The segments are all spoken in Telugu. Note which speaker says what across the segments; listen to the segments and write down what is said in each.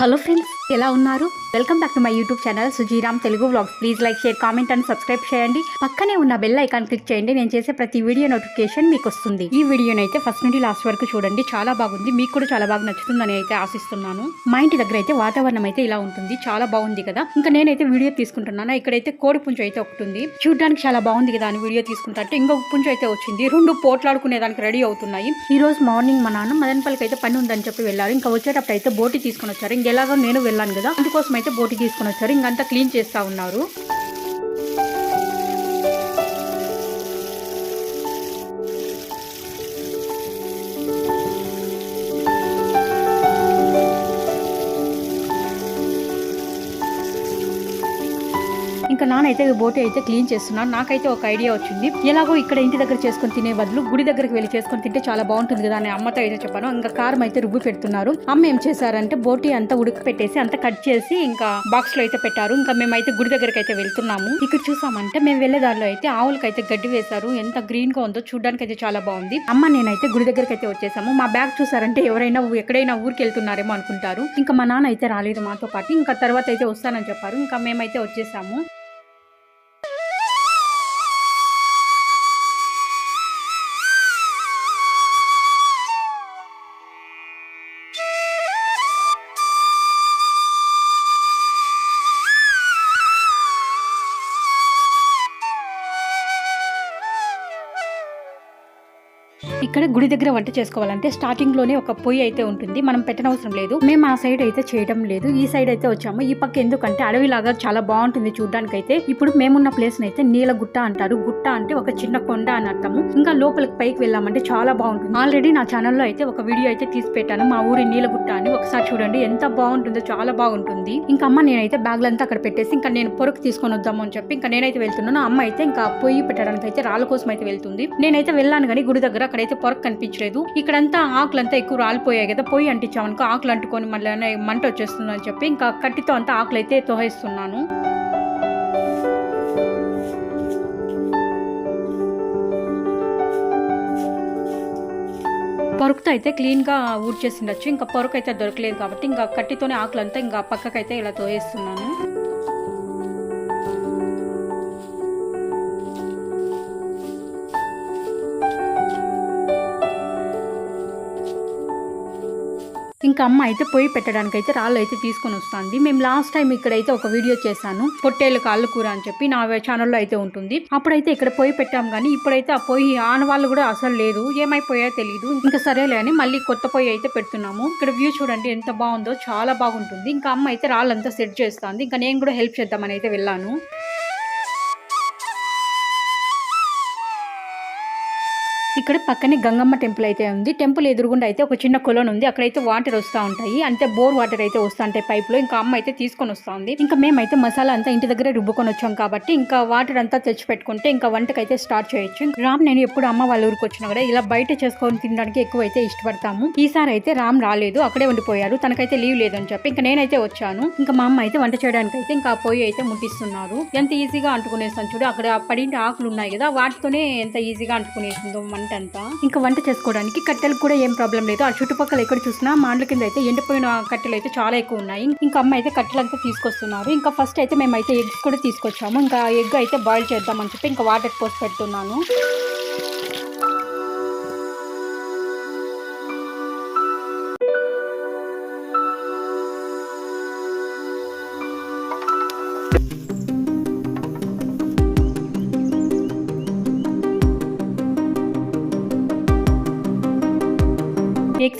Speaker 1: హలో ఫ్రెండ్స్ ఎలా ఉన్నారు? Welcome back to my YouTube channel Sujiram Telugu blogs please like share comment and subscribe చేయండి. పక్కనే ఉన్న బెల్ ఐకాన్ క్లిక్ చేయండి. నేను చేసే ప్రతి వీడియో నోటిఫికేషన్ మీకు వస్తుంది. ఈ వీడియోని అయితే ఫస్ట్ నుండి లాస్ట్ వరకు చూడండి. చాలా బాగుంది. మీకు కూడా చాలా బాగా నచ్చుతుందని అయితే ఆశిస్తున్నాను. మా ఇంటి దగ్గర అయితే వాతావరణం అయితే ఇలా ఉంటుంది. చాలా బాగుంది కదా. ఇంకా నేనైతే వీడియో తీసుకుంటున్నాను. ఇక్కడైతే కోడి పుంజు అయితే ఒకటి ఉంది. చూడడానికి చాలా బాగుంది కదా అని వీడియో తీసుకుంటా అంటే ఇంకొక పుంజు అయితే వచ్చింది. రెండు పోట్లాడుకునే దానికి రెడీ అవుతున్నాయి. ఈ రోజు మార్నింగ్ మా నాన్న మదనపల్లికి అయితే పని ఉందని చెప్పి వెళ్ళారు. ఇంకా వచ్చేటప్పుడు అయితే బోటి తీసుకొని వచ్చారు. ఇంకా ఎలాగో నేను వెళ్ళాను కదా అందుకోసం అయితే బోటి తీసుకొని వచ్చారు. ఇంకంతా క్లీన్ చేస్తా ఉన్నారు. నేనైతే బోటి అయితే క్లీన్ చేస్తున్నాను. నాకైతే ఒక ఐడియా వచ్చింది. ఎలాగో ఇక్కడ ఇంటి దగ్గర చేసుకొని తినే బదులు గుడి దగ్గరికి వెళ్ళి చేసుకొని తింటే చాలా బాగుంటుంది కదా అని అమ్మతో అయితే చెప్పాను. ఇంకా కారం అయితే రుబ్బు పెడుతున్నారు. అమ్మ ఏం చేశారంటే బోటి అంతా ఉడక పెట్టేసి అంతా కట్ చేసి ఇంకా బాక్స్లో అయితే పెట్టారు. ఇంకా మేమైతే గుడి దగ్గరికి అయితే వెళ్తున్నాము. ఇక్కడ చూసామంటే మేము వెళ్ళే దారిలో అయితే ఆవులకి అయితే గడ్డి వేశారు. ఎంత గ్రీన్గా ఉందో చూడడానికి అయితే చాలా బాగుంది. అమ్మ నేనైతే గుడి దగ్గరికి అయితే వచ్చేసాము. మా బ్యాగ్ చూసారంటే ఎవరైనా ఎక్కడైనా ఊరికి వెళ్తున్నారేమో అనుకుంటారు. ఇంకా మా నాన్న అయితే రాలేదు మాతో పాటు. ఇంకా తర్వాత అయితే వస్తానని చెప్పారు. ఇంకా మేమైతే వచ్చేసాము. ఇక్కడ గుడి దగ్గర వంట చేసుకోవాలంటే స్టార్టింగ్లోనే ఒక పొయ్యి అయితే ఉంటుంది. మనం పెట్టనవసరం లేదు. మేము ఆ సైడ్ అయితే చేయడం లేదు. ఈ సైడ్ అయితే వచ్చాము. ఈ పక్క ఎందుకంటే అడవిలాగా చాలా బాగుంటుంది చూడడానికి అయితే ఇప్పుడు మేమున్న ప్లేస్ అయితే నీల గుట్ట అంటారు. గుట్ట అంటే ఒక చిన్న కొండ అని అర్థము. ఇంకా లోపలికి పైకి వెళ్ళామంటే చాలా బాగుంటుంది. ఆల్రెడీ నా ఛానల్లో అయితే ఒక వీడియో అయితే తీసి పెట్టాను. మా ఊరి నీలగుట్ట అని. ఒకసారి చూడండి. ఎంత బాగుంటుందో చాలా బాగుంటుంది. ఇంకా అమ్మ నేనైతే బ్యాగ్లంతా అక్కడ పెట్టేసి ఇంకా నేను పొరకు తీసుకొని వద్దాము అని చెప్పి ఇంకా నేనైతే వెళ్తున్నాను. అమ్మ అయితే ఇంకా పొయ్యి పెట్టడానికి అయితే రాళ్ళ కోసం అయితే వెళ్తుంది. నేనైతే వెళ్ళాను కానీ గుడి దగ్గర అక్కడైతే పొరకు కనిపించలేదు. ఇక్కడంతా ఆకులంతా ఎక్కువ రాలిపోయాయి కదా పొయ్యి అంటించామనుకో ఆకులు అంటుకొని మళ్ళీ మంట వచ్చేస్తుంది అని చెప్పి ఇంకా కట్టితో అంతా ఆకులు అయితే తోహేస్తున్నాను. పొరుకుతో అయితే క్లీన్గా ఊడ్చేసిండొచ్చు. ఇంకా పొరకు అయితే దొరకలేదు కాబట్టి ఇంకా కట్టితోనే ఆకులంతా ఇంకా పక్కకైతే ఇలా తోయేస్తున్నాను ఇంకా అమ్మ అయితే పొయ్యి పెట్టడానికి అయితే రాళ్ళు అయితే తీసుకొని వస్తుంది. మేము లాస్ట్ టైం ఇక్కడైతే ఒక వీడియో చేశాను. పొట్టేలు కాళ్ళు కూర అని చెప్పి నా ఛానల్లో అయితే ఉంటుంది. అప్పుడైతే ఇక్కడ పొయ్యి పెట్టాం కానీ ఇప్పుడైతే ఆ పొయ్యి ఆనవాళ్ళు కూడా అసలు లేదు. ఏమైపోయా తెలియదు ఇంకా సరేలే అని మళ్ళీ కొత్త పొయ్యి అయితే పెడుతున్నాము. ఇక్కడ వ్యూ చూడండి ఎంత బాగుందో చాలా బాగుంటుంది. ఇంకా అమ్మ అయితే రాళ్ళంతా సెట్ చేస్తుంది. ఇంకా నేను కూడా హెల్ప్ చేద్దామని అయితే వెళ్ళాను. ఇక్కడ పక్కనే గంగమ్మ టెంపుల్ అయితే ఉంది. టెంపుల్ ఎదురుగుండా అయితే ఒక చిన్న కొలను ఉంది. అక్కడైతే వాటర్ వస్తూ ఉంటాయి. అంటే బోర్ వాటర్ అయితే వస్తూ ఉంటాయి పైప్లో ఇంకా అమ్మ అయితే తీసుకొని వస్తా ఉంది. ఇంకా మేమైతే మసాలా అంతా ఇంటి దగ్గర రుబ్బుకొని వచ్చాం కాబట్టి ఇంకా వాటర్ అంతా తెచ్చి పెట్టుకుంటే ఇంకా వంటకైతే స్టార్ట్ చేయొచ్చు. రామ్ నేను ఎప్పుడు అమ్మ వాళ్ళ ఊరికి వచ్చినా కూడా ఇలా బయట చేసుకొని తినడానికి ఎక్కువ అయితే ఇష్టపడతాము. ఈసారి అయితే రామ్ రాలేదు. అక్కడే ఉండిపోయారు. తనకైతే లీవ్ లేదని చెప్పి ఇంకా నేనైతే వచ్చాను. ఇంకా మా అమ్మ అయితే వంట చేయడానికి అయితే ఇంకా పొయ్యి అయితే ముట్టిస్తున్నారు. ఎంత ఈజీగా అంటుకునేస్తాను చూడు. అక్కడ పడింటి ఆకులు ఉన్నాయి కదా. వాటితోనే ఎంత ఈజీగా అంటుకునేసిందో వంట అంతా ఇంకా వంట చేసుకోవడానికి కట్టెలకు కూడా ఏం ప్రాబ్లం లేదు. ఆ చుట్టుపక్కల ఎక్కడ చూసినా మాండ్ల కింద అయితే ఎండిపోయిన కట్టెలు అయితే చాలా ఎక్కువ ఉన్నాయి. ఇంకా అమ్మ అయితే కట్టెలంతా తీసుకొస్తున్నారు. ఇంకా ఫస్ట్ అయితే మేమైతే ఎగ్స్ కూడా తీసుకొచ్చాము. ఇంకా ఎగ్ అయితే బాయిల్ చేద్దామని చెప్పి ఇంకా వాటర్ పోసి పెడుతున్నాను.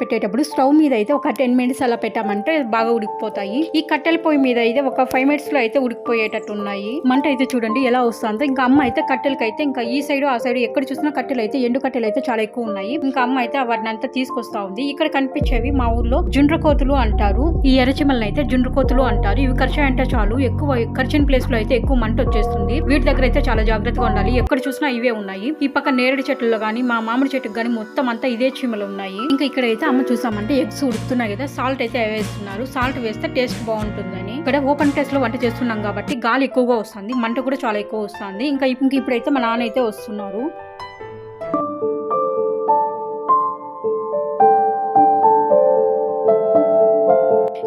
Speaker 1: పెట్టేటప్పుడు స్టవ్ మీద అయితే ఒక టెన్ మినిట్స్ అలా పెట్టామంటే బాగా ఉడికిపోతాయి. ఈ కట్టెల పొయ్యి మీద అయితే ఒక ఫైవ్ మినిట్స్లో అయితే ఉడికిపోయేటట్టు ఉన్నాయి మంట అయితే చూడండి ఎలా వస్తుందో. ఇంకా అమ్మ అయితే కట్టెలకి అయితే ఇంకా ఈ సైడ్ ఆ సైడ్ ఎక్కడ చూసినా కట్టెలు అయితే ఎండు కట్టెలు అయితే చాలా ఎక్కువ ఉన్నాయి. ఇంకా అమ్మ అయితే వాటిని అంతా తీసుకొస్తా ఉంది. ఇక్కడ కనిపించేవి మా ఊర్లో జుండ్రకోతులు అంటారు. ఈ ఎర్రచిమల్ని అయితే జుండ్ర కోతులు అంటారు. ఇవి ఖర్చు చాలు. ఎక్కువ ఖర్చిన ప్లేస్లో అయితే ఎక్కువ మంట వచ్చేస్తుంది. వీటి దగ్గర అయితే చాలా జాగ్రత్తగా ఉండాలి. ఎక్కడ చూసినా ఇవే ఉన్నాయి. ఈ పక్క నేరేడు చెట్లలో గానీ మా మామిడి చెట్టుకు గానీ మొత్తం అంతా ఇదే చీమలు ఉన్నాయి. ఇంకా ఇక్కడ అయితే అమ్మ చూసామంటే ఎగ్స్ ఉడుకుతున్నాయి కదా సాల్ట్ అయితే వేస్తున్నారు. సాల్ట్ వేస్తే టేస్ట్ బాగుంటుందని. ఇక్కడ ఓపెన్ ప్లేస్లో వంట చేస్తున్నాం కాబట్టి గాలి ఎక్కువగా వస్తుంది మంట కూడా చాలా ఎక్కువ వస్తుంది. ఇంకా ఇప్పుడు ఇప్పుడైతే మా నాన్న అయితే వస్తున్నారు.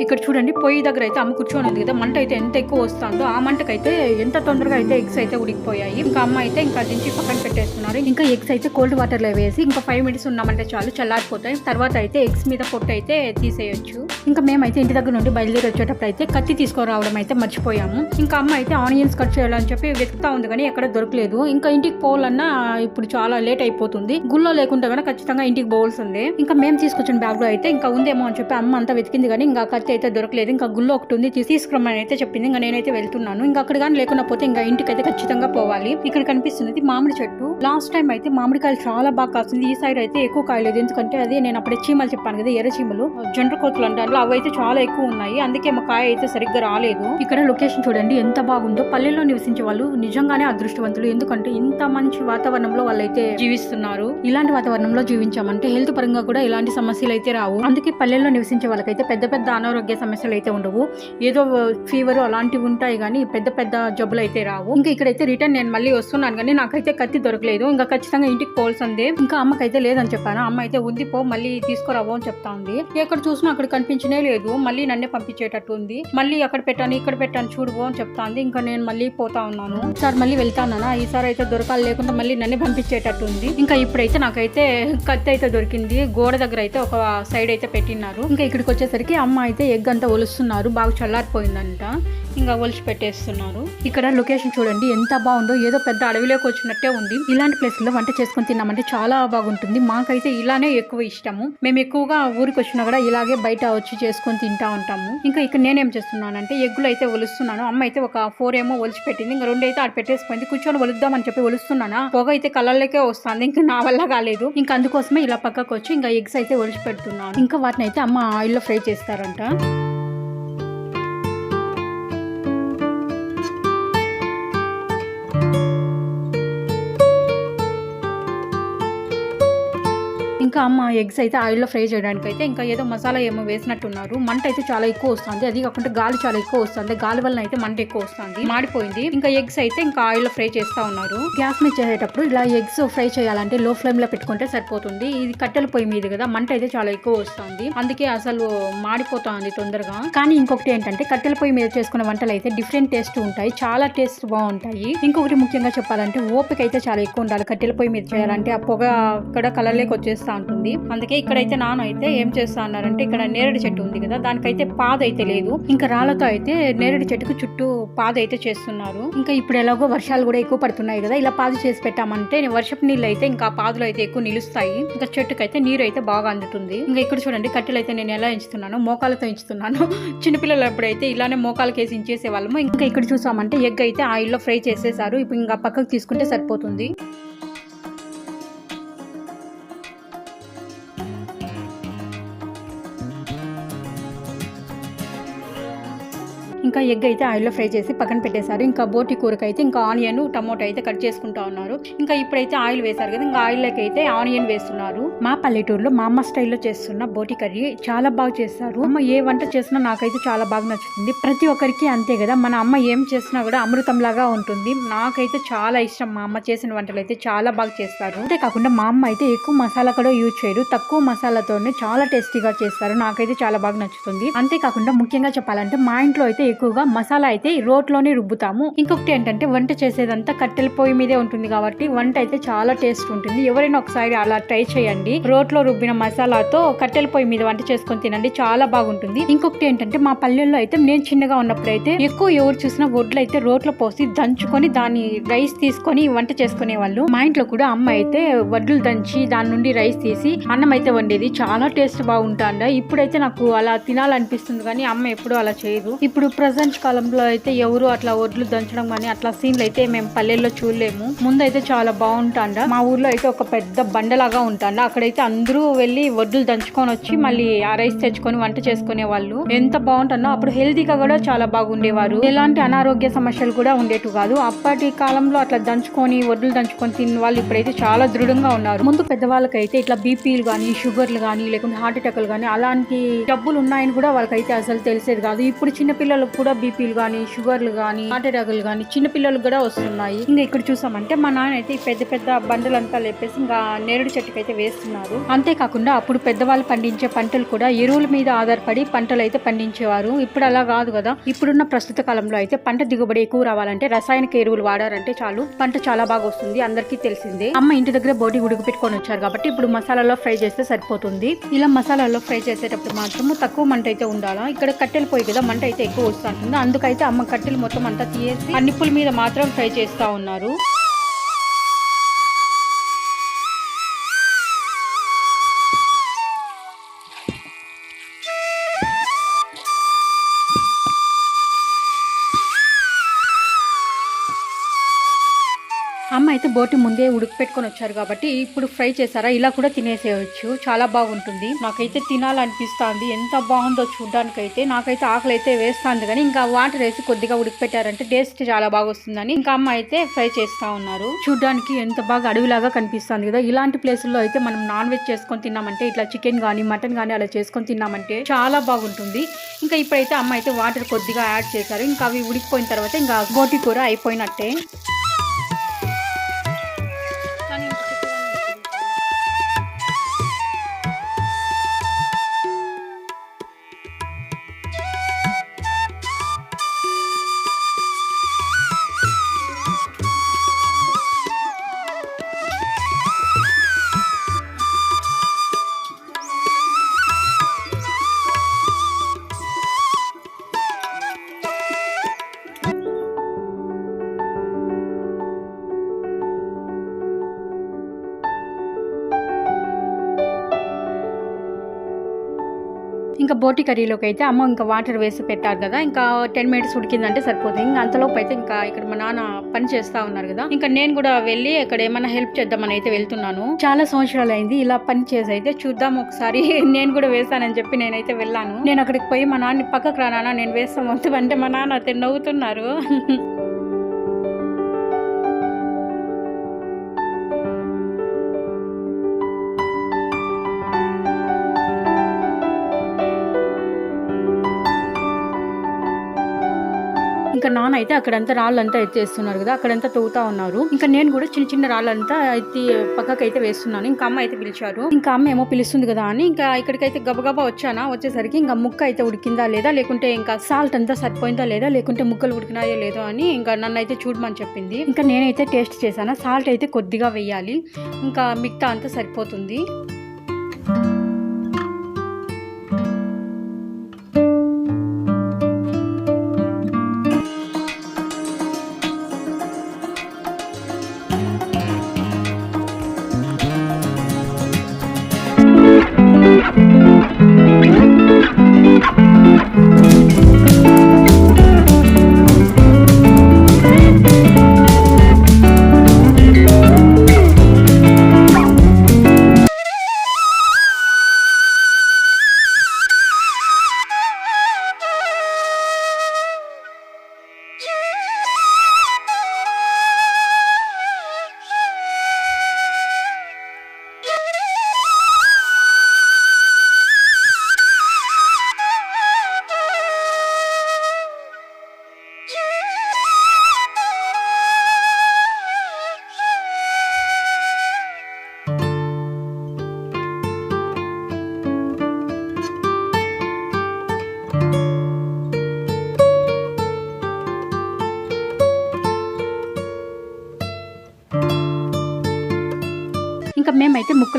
Speaker 1: ఇక్కడ చూడండి పొయ్యి దగ్గర అయితే అమ్మ కూర్చొని ఉంది కదా మంట అయితే ఎంత ఎక్కువ వస్తుందో ఆ మంటకైతే ఎంత తొందరగా అయితే ఎగ్స్ అయితే ఉడికిపోయాయి. ఇంకా అమ్మ అయితే ఇంకా దించి పక్కన పెట్టేస్తున్నారు. ఇంకా ఎగ్స్ అయితే కోల్డ్ వాటర్లో వేసి ఇంకా ఫైవ్ మినిట్స్ ఉన్నామంటే చాలు చల్లారిపోతాయి. తర్వాత అయితే ఎగ్స్ మీద పొట్టు అయితే తీసేయొచ్చు. ఇంకా మేమైతే ఇంటి దగ్గర నుండి బయలుదేరి వచ్చేటప్పుడు అయితే కత్తి తీసుకురావడం అయితే మర్చిపోయాము. ఇంకా అమ్మ అయితే ఆనియన్స్ కట్ చేయాలని చెప్పి వెతుకుతా ఉంది కానీ ఎక్కడ దొరకలేదు. ఇంకా ఇంటికి పోవాలన్నా ఇప్పుడు చాలా లేట్ అయిపోతుంది. గుళ్ళో లేకుండా కానీ ఖచ్చితంగా ఇంటికి పోవాల్సిందే. ఇంకా మేము తీసుకొచ్చిన బ్యాగ్లో అయితే ఇంకా ఉందేమో అని చెప్పి అమ్మ అంతా వెతికింది కానీ ఇంకా కత్తి అయితే దొరకలేదు. ఇంకా గుళ్ళో ఒకటి ఉంది. తీసుకురమ్మని అయితే చెప్పింది. ఇంకా నేనైతే వెళ్తున్నాను. ఇంకా అక్కడ కానీ లేకుండా పోతే ఇంకా ఇంటికి అయితే ఖచ్చితంగా పోవాలి. ఇక్కడ కనిపిస్తున్నది మామిడి చెట్టు. లాస్ట్ టైం అయితే మామిడికాయలు చాలా బాగా కాస్తుంది. ఈ సైడ్ అయితే ఎక్కువ కాయలేదు ఎందుకంటే అదే నేను అప్పుడే చీమలు చెప్పాను కదా ఎర్ర చీమలు. జండ్ర కోతులు అంటారు. అవి అయితే చాలా ఎక్కువ ఉన్నాయి. అందుకే మా కాయ అయితే సరిగ్గా రాలేదు. ఇక్కడ లొకేషన్ చూడండి. ఎంత బాగుందో. పల్లెల్లో నివసించే వాళ్ళు నిజంగానే అదృష్టవంతులు. ఎందుకంటే ఇంత మంచి వాతావరణంలో వాళ్ళైతే జీవిస్తున్నారు. ఇలాంటి వాతావరణంలో జీవించామంటే హెల్త్ పరంగా కూడా ఎలాంటి సమస్యలు అయితే రావు. అందుకే పల్లెల్లో నివసించే వాళ్ళకైతే పెద్ద పెద్ద అనారోగ్య సమస్యలు అయితే ఉండవు. ఏదో ఫీవర్ అలాంటివి ఉంటాయి కానీ పెద్ద పెద్ద జబ్బులు అయితే రావు. ఇంకా ఇక్కడైతే రిటర్న్ నేను మళ్ళీ వస్తున్నాను కానీ నాకైతే కత్తి దొరకలేదు. ఇంకా ఖచ్చితంగా ఇంటికి పోల్సిందే ఇంకా అమ్మకైతే లేదని చెప్పాను. అమ్మ అయితే ఉంది పో మళ్ళీ తీసుకురావు అని చెప్తా ఉంది ఎక్కడ చూసినా అక్కడ కనిపించనే లేదు. మళ్ళీ నన్నే పంపించేటట్టు ఉంది. మళ్ళీ అక్కడ పెట్టాను ఇక్కడ పెట్టాను చూడుకో అని చెప్తా ఉంది ఇంకా నేను మళ్ళీ పోతా ఉన్నాను. సార్ మళ్ళీ వెళ్తానా ఈసారి అయితే దొరకాలి లేకుండా మళ్ళీ నన్నే పంపించేటట్టు ఉంది. ఇంకా ఇప్పుడైతే నాకైతే కత్తి అయితే దొరికింది. గోడ దగ్గర అయితే ఒక సైడ్ అయితే పెట్టినారు ఇంకా ఇక్కడికి వచ్చేసరికి అమ్మ అయితే ఎగ్ అంతా ఒలుస్తున్నారు బాగా చల్లారిపోయిందంట. ఇంకా ఒలిచి పెట్టేస్తున్నారు. ఇక్కడ లొకేషన్ చూడండి ఎంత బాగుందో. ఏదో పెద్ద అడవిలోకి వచ్చినట్టే ఉంది. ఇలాంటి ప్లేస్లో వంట చేసుకొని తిన్నామంటే చాలా బాగుంటుంది. మాకైతే ఇలానే ఎక్కువ ఇష్టము. మేము ఎక్కువగా ఊరికి వచ్చినా కూడా ఇలాగే బయట వచ్చి చేసుకొని తింటా ఉంటాము. ఇంకా ఇక్కడ నేనేం చేస్తున్నానంటే ఎగ్గులు అయితే ఒలుస్తున్నాను. అమ్మ అయితే ఒక ఫోర్ ఏమో ఒలిచి పెట్టింది. ఇంకా రెండు అయితే ఆడ పెట్టేసిపోయింది. కూర్చొని ఒలుద్దామని చెప్పి ఒలుస్తున్నానా? పొగ అయితే కళ్ళల్లోకే వస్తుంది. ఇంకా నా వల్ల కాలేదు. ఇంకా అందుకోసమే ఇలా పక్కకు వచ్చి ఇంకా ఎగ్స్ అయితే ఒలిచి పెడుతున్నాను. ఇంకా వాటిని అయితే అమ్మ ఆయిల్లో ఫ్రై చేస్తారంట. ఇంకా అమ్మ ఎగ్స్ అయితే ఆయిల్లో ఫ్రై చేయడానికి అయితే ఇంకా ఏదో మసాలా ఏమో వేసినట్టున్నారు. మంట అయితే చాలా ఎక్కువ వస్తుంది. అది కాకుండా గాలి చాలా ఎక్కువ వస్తుంది. గాలి వల్ల అయితే మంట ఎక్కువ వస్తుంది. మాడిపోయింది. ఇంకా ఎగ్స్ అయితే ఇంకా ఆయిల్లో ఫ్రై చేస్తా ఉన్నారు. గ్యాస్ మీద చేసేటప్పుడు ఇలా ఎగ్స్ ఫ్రై చేయాలంటే లో ఫ్లేమ్లో పెట్టుకుంటే సరిపోతుంది. ఇది కట్టెల పొయ్యి మీద కదా మంట అయితే చాలా ఎక్కువ వస్తుంది. అందుకే అసలు మాడిపోతుంది తొందరగా. కానీ ఇంకొకటి ఏంటంటే కట్టెల పొయ్యి మీద చేసుకున్న వంటలు అయితే డిఫరెంట్ టేస్ట్ ఉంటాయి. చాలా టేస్ట్ బాగుంటాయి. ఇంకొకటి ముఖ్యంగా చెప్పాలంటే ఓపిక అయితే చాలా ఎక్కువ ఉండాలి. కట్టెల పొయ్యి మీద చేయాలంటే ఆ పొగ ఇక్కడ కలర్లోకి వచ్చేస్తా ఉంటుంది. అందుకే ఇక్కడైతే నాన్న అయితే ఏం చేస్తా అన్నారంటే ఇక్కడ నేరేడు చెట్టు ఉంది కదా దానికైతే పాద అయితే లేదు. ఇంకా రాళ్ళతో అయితే నేరేడు చెట్టుకు చుట్టూ పాద అయితే చేస్తున్నారు. ఇంకా ఇప్పుడు ఎలాగో వర్షాలు కూడా ఎక్కువ పడుతున్నాయి కదా ఇలా పాదు చేసి పెట్టామంటే వర్షపు నీళ్ళు అయితే ఇంకా పాదులు అయితే ఎక్కువ నిలుస్తాయి. ఇంకా చెట్టుకైతే నీరు అయితే బాగా అందుతుంది. ఇంకా ఇక్కడ చూడండి కట్టెలు అయితే నేను ఎలా ఎంచుతున్నాను మోకాలతో ఎంచుతున్నాను. చిన్నపిల్లలు అప్పుడైతే ఇలానే మోకాలకి ఇంచేసే వాళ్ళము ఇంకా ఇక్కడ చూసామంటే ఎగ్ అయితే ఆయిల్లో ఫ్రై చేసేసారు. ఇప్పుడు ఇంకా పక్కకు తీసుకుంటే సరిపోతుంది. ఇంకా ఎగ్ అయితే ఆయిల్లో ఫ్రై చేసి పక్కన పెట్టేశారు. ఇంకా బోటి కూరకి అయితే ఇంకా ఆనియన్ టమోటా అయితే కట్ చేసుకుంటా ఉన్నారు. ఇంకా ఇప్పుడైతే ఆయిల్ వేశారు కదా ఇంకా ఆయిల్లోకి అయితే ఆనియన్ వేస్తున్నారు. మా పల్లెటూరులో మా అమ్మ స్టైల్లో చేస్తున్న బోటి కర్రీ చాలా బాగా చేస్తారు. అమ్మ ఏ వంట చేసినా నాకైతే చాలా బాగా నచ్చుతుంది. ప్రతి ఒక్కరికి అంతే కదా మన అమ్మ ఏం చేసినా కూడా అమృతంలాగా ఉంటుంది. నాకైతే చాలా ఇష్టం. మా అమ్మ చేసిన వంటలు అయితే చాలా బాగా చేస్తారు. అంతేకాకుండా మా అమ్మ అయితే ఎక్కువ మసాలా కూడా యూజ్ చేయరు తక్కువ మసాలాతోనే చాలా టేస్టీగా చేస్తారు. నాకైతే చాలా బాగా నచ్చుతుంది. అంతేకాకుండా ముఖ్యంగా చెప్పాలంటే మా ఇంట్లో అయితే ఎక్కువ ఎక్కువగా మసాలా అయితే రోట్లోనే రుబ్బుతాము. ఇంకొకటి ఏంటంటే వంట చేసేదంతా కట్టెల పొయ్యి మీదే ఉంటుంది కాబట్టి వంట అయితే చాలా టేస్ట్ ఉంటుంది. ఎవరైనా ఒకసారి అలా ట్రై చేయండి. రోట్లో రుబ్బిన మసాలాతో కట్టెల పొయ్యి మీద వంట చేసుకొని తినండి చాలా బాగుంటుంది. ఇంకొకటి ఏంటంటే మా పల్లెల్లో అయితే నేను చిన్నగా ఉన్నప్పుడు అయితే ఎక్కువ ఎవరు చూసినా వడ్లు అయితే రోట్లో పోసి దంచుకొని దాని రైస్ తీసుకొని వంట చేసుకునే వాళ్ళు మా ఇంట్లో కూడా అమ్మ అయితే వడ్లు దంచి దాని నుండి రైస్ తీసి అన్నం అయితే వండేది. చాలా టేస్ట్ బాగుంటాండ. ఇప్పుడైతే నాకు అలా తినాలనిపిస్తుంది కానీ అమ్మ ఎప్పుడూ అలా చేయదు. ఇప్పుడు ప్రజెంట్ కాలంలో అయితే ఎవరు అట్లా వడ్లు దంచడం కానీ అట్లా సీన్లు అయితే మేము పల్లెల్లో చూడలేము. ముందైతే చాలా బాగుంటాండ. మా ఊర్లో అయితే ఒక పెద్ద బండలాగా ఉంటాండ. అక్కడైతే అందరూ వెళ్ళి వడ్లు దంచుకొని వచ్చి మళ్ళీ ఆ రైస్ తెచ్చుకొని వంట చేసుకునే వాళ్ళు. ఎంత బాగుంటుందో అప్పుడు హెల్తీగా కూడా చాలా బాగుండేవారు. ఎలాంటి అనారోగ్య సమస్యలు కూడా ఉండేటు కాదు. అప్పటి కాలంలో అట్లా దంచుకొని వడ్లు దంచుకొని తిన్న వాళ్ళు ఇప్పుడైతే చాలా దృఢంగా ఉన్నారు. ముందు పెద్దవాళ్ళకైతే ఇట్లా బీపీలు కానీ షుగర్లు కానీ లేకుంటే హార్ట్ అటాక్లు కానీ అలాంటి డబ్బులు ఉన్నాయని కూడా వాళ్ళకైతే అసలు తెలిసేది కాదు. ఇప్పుడు చిన్న పిల్లలకు కూడా బీపీలు కానీ షుగర్లు కానీ హార్ట్ అటాకులు కానీ చిన్నపిల్లలకు కూడా వస్తున్నాయి. ఇంకా ఇక్కడ చూసామంటే మా నాన్న అయితే పెద్ద పెద్ద బండలంతా లేపేసి ఇంకా నేరుడు చెట్టుకు అయితే వేస్తున్నారు. అంతేకాకుండా అప్పుడు పెద్దవాళ్ళు పండించే పంటలు కూడా ఎరువుల మీద ఆధారపడి పంటలు అయితే పండించేవారు. ఇప్పుడు అలా కాదు కదా. ఇప్పుడున్న ప్రస్తుత కాలంలో అయితే పంట దిగుబడి ఎక్కువ రావాలంటే రసాయనిక ఎరువులు వాడారంటే చాలు. పంట చాలా బాగా వస్తుంది. అందరికీ తెలిసిందే. అమ్మ ఇంటి దగ్గర బోటి ఉడుకు పెట్టుకొని వచ్చారు కాబట్టి ఇప్పుడు మసాలాలో ఫ్రై చేస్తే సరిపోతుంది. ఇలా మసాలాలో ఫ్రై చేసేటప్పుడు మాత్రం తక్కువ మంట అయితే ఉండాలా? ఇక్కడ కట్టెలు పోయి కదా మంట అయితే ఎక్కువ వస్తుంటుంది అందుకైతే అమ్మ కట్టెలు మొత్తం అంతా తీసేసి ఆ నిప్పుల మీద మాత్రం ఫ్రై చేస్తా ఉన్నారు. అయితే బోటి ముందే ఉడికి పెట్టుకొని వచ్చారు కాబట్టి ఇప్పుడు ఫ్రై చేశారా? ఇలా కూడా తినేసేయచ్చు. చాలా బాగుంటుంది. నాకైతే తినాలనిపిస్తుంది. ఎంత బాగుందో చూడడానికైతే అయితే నాకైతే ఆకలి అయితే వేస్తుంది కానీ ఇంకా వాటర్ వేసి కొద్దిగా ఉడికి పెట్టారంటే టేస్ట్ చాలా బాగా వస్తుందని ఇంకా అమ్మ అయితే ఫ్రై చేస్తా ఉన్నారు. చూడడానికి ఎంత బాగా అడవిలాగా కనిపిస్తుంది కదా. ఇలాంటి ప్లేసుల్లో అయితే మనం నాన్ వెజ్ చేసుకొని తిన్నామంటే ఇట్లా చికెన్ కానీ మటన్ కానీ అలా చేసుకొని తిన్నామంటే చాలా బాగుంటుంది. ఇంకా ఇప్పుడైతే అమ్మ అయితే వాటర్ కొద్దిగా యాడ్ చేశారు. ఇంకా అవి ఉడికిపోయిన తర్వాత ఇంకా బోటి కూర అయిపోయినట్టే. బోటి కర్రీలోకి అయితే అమ్మ ఇంకా వాటర్ వేసి పెట్టారు కదా ఇంకా టెన్ మినిట్స్ ఉడికిందంటే సరిపోతుంది. ఇంకా అంతలోపు అయితే ఇంకా ఇక్కడ మా నాన్న పని చేస్తా ఉన్నారు కదా. ఇంకా నేను కూడా వెళ్ళి అక్కడ ఏమైనా హెల్ప్ చేద్దామని అయితే వెళ్తున్నాను. చాలా సంవత్సరాలు అయింది ఇలా పని చేసి అయితే చూద్దాం ఒకసారి. నేను కూడా వేస్తానని చెప్పి నేనైతే వెళ్ళాను. నేను అక్కడికి పోయి మా నాన్న పక్కకు రానా నేను వేస్తాం అంటే మా నాన్న అయితే నవ్వుతున్నారు. ఇంకా నాన్న అయితే అక్కడంతా రాళ్ళంతా ఎత్తేస్తున్నారు కదా అక్కడంతా తవ్వుతా ఉన్నారు. ఇంకా నేను కూడా చిన్న చిన్న రాళ్ళంతా ఎత్తి పక్కకి అయితే వేస్తున్నాను. ఇంకా అమ్మ అయితే పిలిచారు. ఇంకా అమ్మ ఏమో పిలుస్తుంది కదా అని ఇంకా ఇక్కడికైతే గబగబా వచ్చానా? వచ్చేసరికి ఇంకా ముక్క అయితే ఉడికిందా లేదా? లేకుంటే ఇంకా సాల్ట్ అంతా సరిపోయిందా లేదా? లేకుంటే ముక్కలు ఉడికినాయో లేదో అని ఇంకా నన్ను అయితే చూడమని చెప్పింది. ఇంకా నేనైతే టేస్ట్ చేశాను? సాల్ట్ అయితే కొద్దిగా వేయాలి. ఇంకా మిగతా అంతా సరిపోతుంది.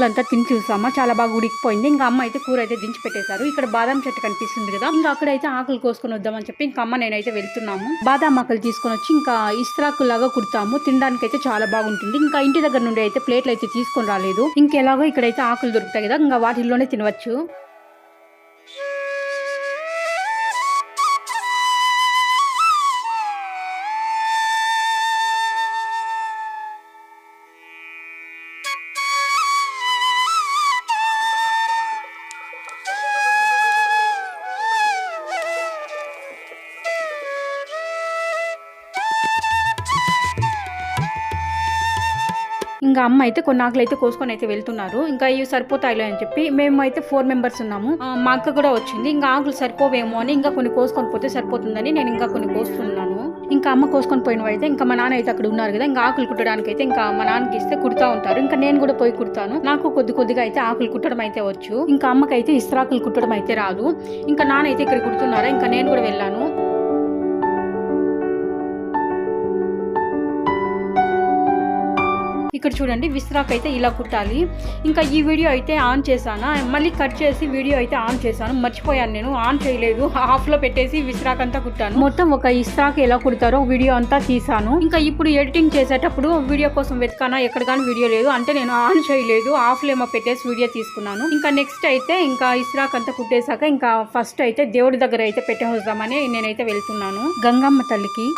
Speaker 1: మేమైతే తిని చూసామా చాలా బాగా ఉడికిపోయింది. ఇంకా అమ్మ అయితే కూర అయితే దించి పెట్టేశారు. ఇక్కడ బాదం చెట్టు కనిపిస్తుంది కదా. ఇంకా అక్కడైతే ఆకులు కోసుకొని వద్దామని చెప్పి ఇంకా అమ్మ నేనైతే వెళ్తున్నాము. బాదం ఆకులు తీసుకొని వచ్చి ఇంకా ఇస్త్రాకులాగా కుడతాము. తినడానికి అయితే చాలా బాగుంటుంది. ఇంకా ఇంటి దగ్గర నుండి అయితే ప్లేట్లు అయితే తీసుకొని రాలేదు. ఇంకెలాగో ఇక్కడైతే ఆకులు దొరుకుతాయి కదా. ఇంకా వాటిల్లోనే తినవచ్చు. అమ్మ అయితే కొన్ని ఆకులు అయితే కోసుకొని అయితే వెళ్తున్నారు. ఇంకా ఇవి సరిపోతాయిలే అని చెప్పి మేము అయితే ఫోర్ మెంబర్స్ ఉన్నాము. మా అక్క కూడా వచ్చింది. ఇంకా ఆకులు సరిపోవేమో అని ఇంకా కొన్ని కోసుకొని పోతే సరిపోతుందని నేను ఇంకా కొన్ని కోసుకున్నాను ఇంకా అమ్మ కోసుకొని పోయిన అయితే ఇంకా మా నాన్న అయితే అక్కడ ఉన్నారు కదా ఇంకా ఆకులు కుట్టడానికి అయితే ఇంకా మా నాన్నకి ఇస్తే కుడతా ఉంటారు. ఇంకా నేను కూడా పోయి కుడతాను. నాకు కొద్ది కొద్దిగా అయితే ఆకులు కుట్టడం అయితే వచ్చు. ఇంకా అమ్మకైతే ఇస్త్రాకులు కుట్టడం అయితే రాదు. ఇంకా నాన్న అయితే ఇక్కడ కుడుతున్నారా? ఇంకా నేను కూడా వెళ్ళాను. ఇక్కడ చూడండి విస్రాక్ అయితే ఇలా కుట్టాలి. ఇంకా ఈ వీడియో అయితే ఆన్ చేశాను? మళ్ళీ కట్ చేసి వీడియో అయితే ఆన్ చేశాను. మర్చిపోయాను నేను ఆన్ చేయలేదు. ఆఫ్లో పెట్టేసి విస్రాక్ అంతా కుట్టాను. మొత్తం ఒక ఇస్రాక్ ఎలా కుడతారో వీడియో అంతా తీసాను ఇంకా ఇప్పుడు ఎడిటింగ్ చేసేటప్పుడు వీడియో కోసం వెతకానా? ఎక్కడ కానీ వీడియో లేదు. అంటే నేను ఆన్ చేయలేదు. ఆఫ్లో ఏమో పెట్టేసి వీడియో తీసుకున్నాను. ఇంకా నెక్స్ట్ అయితే ఇంకా ఇస్రాక్ అంతా కుట్టేశాక ఇంకా ఫస్ట్ అయితే దేవుడి దగ్గర అయితే పెట్టేద్దామని నేనైతే వెళ్తున్నాను. గంగమ్మ తల్లికి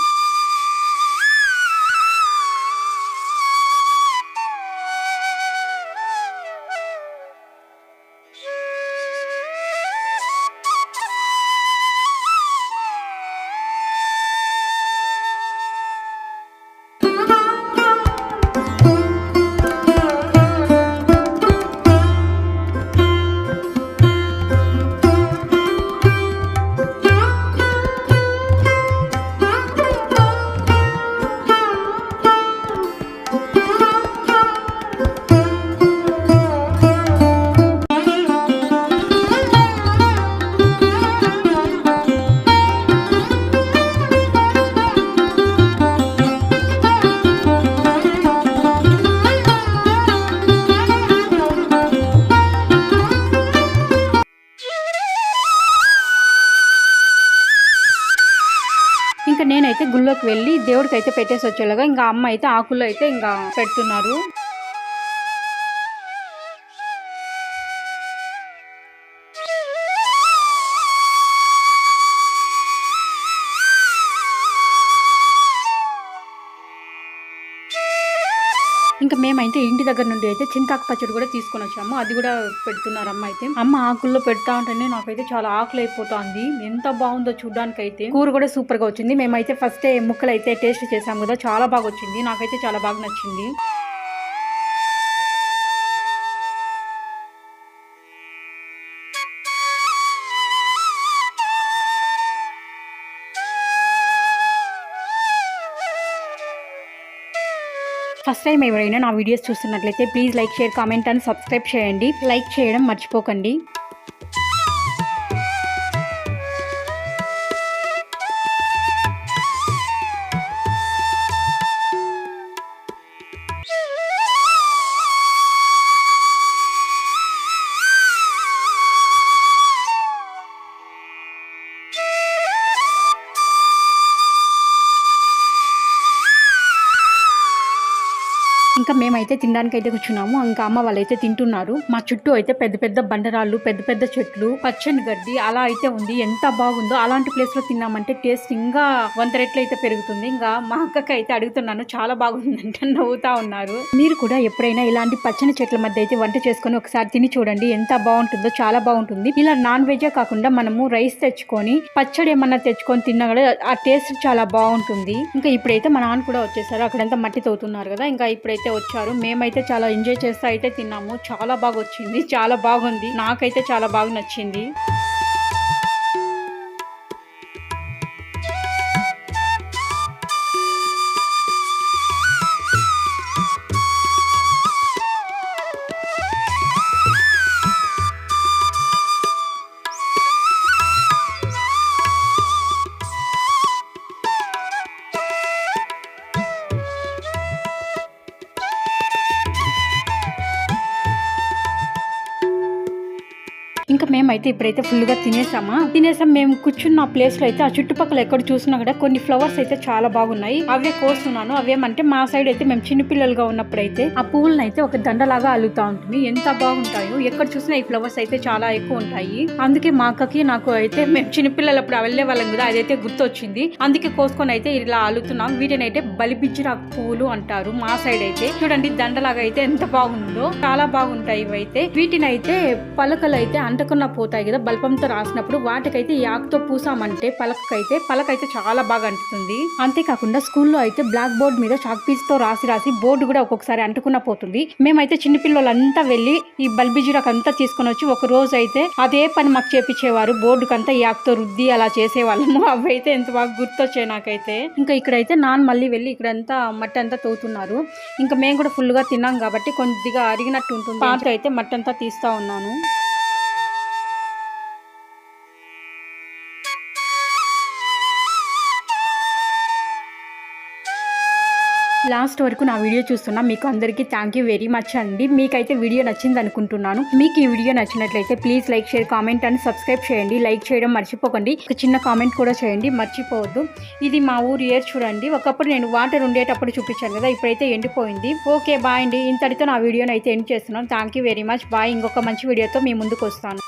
Speaker 1: గుళ్ళోకి వెళ్ళి దేవుడికి అయితే పెట్టేసి వచ్చేలాగా ఇంకా అమ్మ అయితే ఆకుల్లో అయితే ఇంకా పెడుతున్నారు. మేమైతే ఇంటి దగ్గర నుండి అయితే చింతాకు పచ్చడి కూడా తీసుకొని వచ్చాము. అది కూడా పెడుతున్నారు అమ్మ అయితే. అమ్మ ఆకుల్లో పెడతా ఉంటేనే నాకైతే చాలా ఆకులు అయిపోతుంది ఎంత బాగుందో చూడడానికి అయితే కూర కూడా సూపర్గా వచ్చింది. మేమైతే ఫస్ట్ ముక్కలు అయితే టేస్ట్ చేసాము కదా చాలా బాగా వచ్చింది నాకైతే చాలా బాగా నచ్చింది. ఫస్ట్ టైం ఎవరైనా నా వీడియోస్ చూస్తున్నట్లయితే please like share comment and subscribe చేయండి. లైక్ చేయడం మర్చిపోకండి. అయితే తినడానికి అయితే కూర్చున్నాము. ఇంకా అమ్మ వాళ్ళైతే తింటున్నారు. మా చుట్టూ అయితే పెద్ద పెద్ద బండరాళ్ళు పెద్ద పెద్ద చెట్లు పచ్చని గడ్డి అలా అయితే ఉంది. ఎంత బాగుందో అలాంటి ప్లేస్లో తిన్నామంటే టేస్ట్ ఇంకా వంద రెట్లు అయితే పెరుగుతుంది. ఇంకా మా అక్కకి అయితే అడుగుతున్నాను చాలా బాగుందంటే నవ్వుతా ఉన్నారు. మీరు కూడా ఎప్పుడైనా ఇలాంటి పచ్చని చెట్ల మధ్య అయితే వంట చేసుకొని ఒకసారి తిని చూడండి. ఎంత బాగుంటుందో చాలా బాగుంటుంది. ఇలా నాన్ వెజే కాకుండా మనము రైస్ తెచ్చుకొని పచ్చడి ఏమన్నా తెచ్చుకొని తిన్నా కూడా ఆ టేస్ట్ చాలా బాగుంటుంది. ఇంకా ఇప్పుడైతే మా నాన్న కూడా వచ్చేసారు. అక్కడంతా మట్టి తవ్వుతున్నారు కదా ఇంకా ఇప్పుడైతే వచ్చారు. మేమైతే చాలా ఎంజాయ్ చేస్తూ అయితే తిన్నాము. చాలా బాగా వచ్చింది చాలా బాగుంది. నాకైతే చాలా బాగా నచ్చింది. అయితే ఇప్పుడైతే ఫుల్గా తినేసామా? తినేసాం మేము కూర్చున్న ప్లేస్లో అయితే ఆ చుట్టుపక్కల ఎక్కడ చూసినా కూడా కొన్ని ఫ్లవర్స్ అయితే చాలా బాగున్నాయి. అవే కోస్తున్నాను అవేమంటే మా సైడ్ అయితే మేము చిన్నపిల్లలుగా ఉన్నప్పుడైతే ఆ పువ్వులను అయితే ఒక దండలాగా అల్లుతా ఉంటుంది. ఎంత బాగుంటాయో ఎక్కడ చూసినా ఈ ఫ్లవర్స్ అయితే చాలా ఎక్కువ ఉంటాయి. అందుకే మా అక్కకి నాకు అయితే మేము చిన్నపిల్లలప్పుడు వెళ్ళే వాళ్ళం కదా అదైతే గుర్తొచ్చింది. అందుకే కోసుకొని అయితే ఇలా అల్లుతున్నాం. వీటిని అయితే బలిపిచ్చిరాకు పువ్వులు అంటారు మా సైడ్ అయితే. చూడండి దండలాగా అయితే ఎంత బాగుందో చాలా బాగుంటాయి ఇవైతే. వీటిని అయితే పలకలు అయితే అంటకున్న పో పోతాయి కదా బల్పంతో రాసినప్పుడు వాటికైతే ఈ ఆకుతో పూసామంటే పలకైతే పలకైతే చాలా బాగా అంటుతుంది అంతేకాకుండా స్కూల్లో అయితే బ్లాక్ బోర్డ్ మీద చాక్ పీస్తో రాసి రాసి బోర్డు కూడా ఒక్కొక్కసారి అంటుకున్న పోతుంది. మేమైతే చిన్నపిల్లలంతా వెళ్ళి ఈ బల్బిజిరాక్ అంతా తీసుకొని వచ్చి ఒక రోజు అయితే అదే పని మాకు చేపించేవారు. బోర్డుకంతా ఈ ఆకుతో రుద్ది అలా చేసేవాళ్ళము. అవి అయితే ఎంత బాగా గుర్తొచ్చాయి నాకైతే. ఇంకా ఇక్కడైతే నాన్న మళ్ళీ వెళ్ళి ఇక్కడంతా మట్టి అంతా తవ్వుతున్నారు ఇంకా మేము కూడా ఫుల్గా తిన్నాం కాబట్టి కొద్దిగా అరిగినట్టు ఉంటుంది. అయితే మట్టి అంతా తీస్తా ఉన్నాను. లాస్ట్ వరకు నా వీడియో చూస్తున్నా. మీకు అందరికీ థ్యాంక్ యూ వెరీ మచ్ అండి. మీకైతే వీడియో నచ్చింది అనుకుంటున్నాను. మీకు ఈ వీడియో నచ్చినట్లయితే please like share comment and subscribe చేయండి. లైక్ చేయడం మర్చిపోకండి. ఒక చిన్న కామెంట్ కూడా చేయండి. మర్చిపోవద్దు. ఇది మా ఊరు ఏర్ చూడండి. ఒకప్పుడు నేను వాటర్ ఉండేటప్పుడు చూపించాను కదా ఇప్పుడైతే ఎండిపోయింది. ఓకే బాయ్ అండి. ఇంతటితో నా వీడియోని అయితే ఎండ్ చేస్తున్నాను. Thank you very much bye ఇంకొక మంచి వీడియోతో మీ ముందుకు వస్తాను.